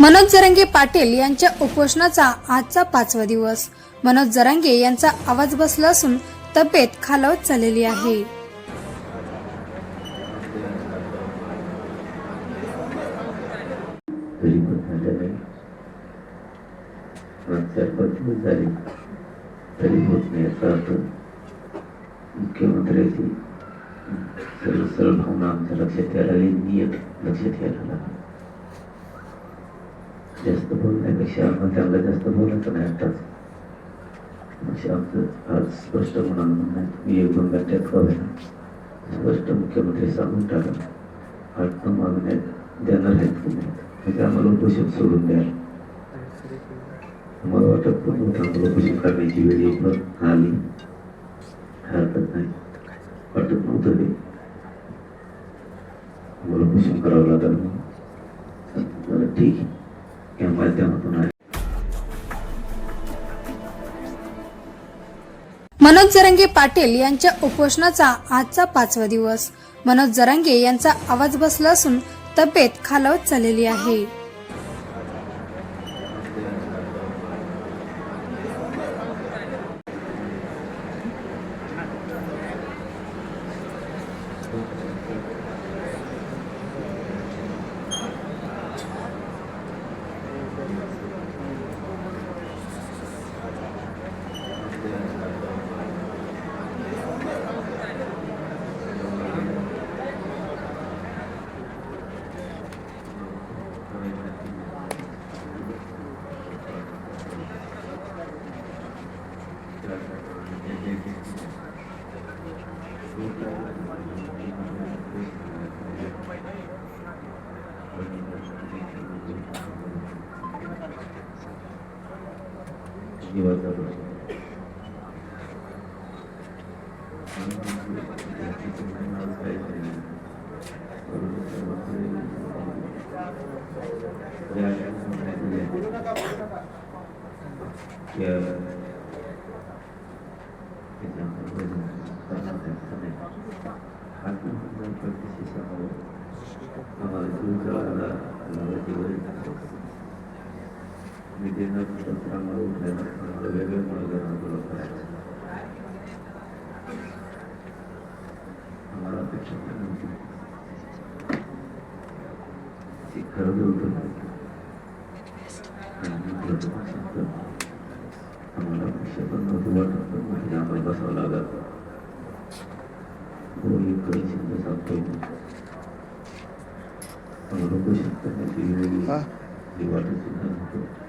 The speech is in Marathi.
मनोज जरंगे पाटील यांच्या उपोषणाचा आजचा पाचवा दिवस. मनोज जरंगे यांचा आवाज बसला असून तब्येत खालावत चाललेली आहे. तरी पण मुख्यमंत्र्याची सर्व सरळ भावना आमच्या लक्षात यायला नियत लक्षात यायला लागली. जास्त बोलण्यापेक्षा आपण त्यांना जास्त बोलत नाही आताच असे आमचं आज स्पष्ट म्हणून मी एक दोन घंट्यात कळलं स्पष्ट मुख्यमंत्री सांगून टाका. आठ नऊ मागण्या देणार आहेत की नाही म्हणजे आम्हाला उपोषण सोडून द्या मला वाटत पण नव्हतं आम्हाला उपोषण करण्याची वेळ येईल पण आली. हरकत नाही. वाटत नव्हतं ते आम्हाला उपोषण करावं लागलं ठीक आहे. या माध्यमातून आहे मनोज जरंगे पाटील यांच्या उपोषणाचा आजचा पाचवा दिवस. मनोज जरंगे यांचा आवाज बसला असून तब्येत खालावत चाललेली आहे. जीवाचा प्रश्न विजेनं तंत्रामुळे उठल्यानं वेगळं म्हणून करायचं आम्हाला अपेक्षा पण नव्हती ती खरं होतं आणि खरं पण सांगतं. आम्हाला अपेक्षा पण नव्हती वाटत पण म्हणजे आम्हाला बसावं लागत कोणी काही शब्द सांगतोय आम्हाला शब्द करण्याची सुद्धा नव्हतं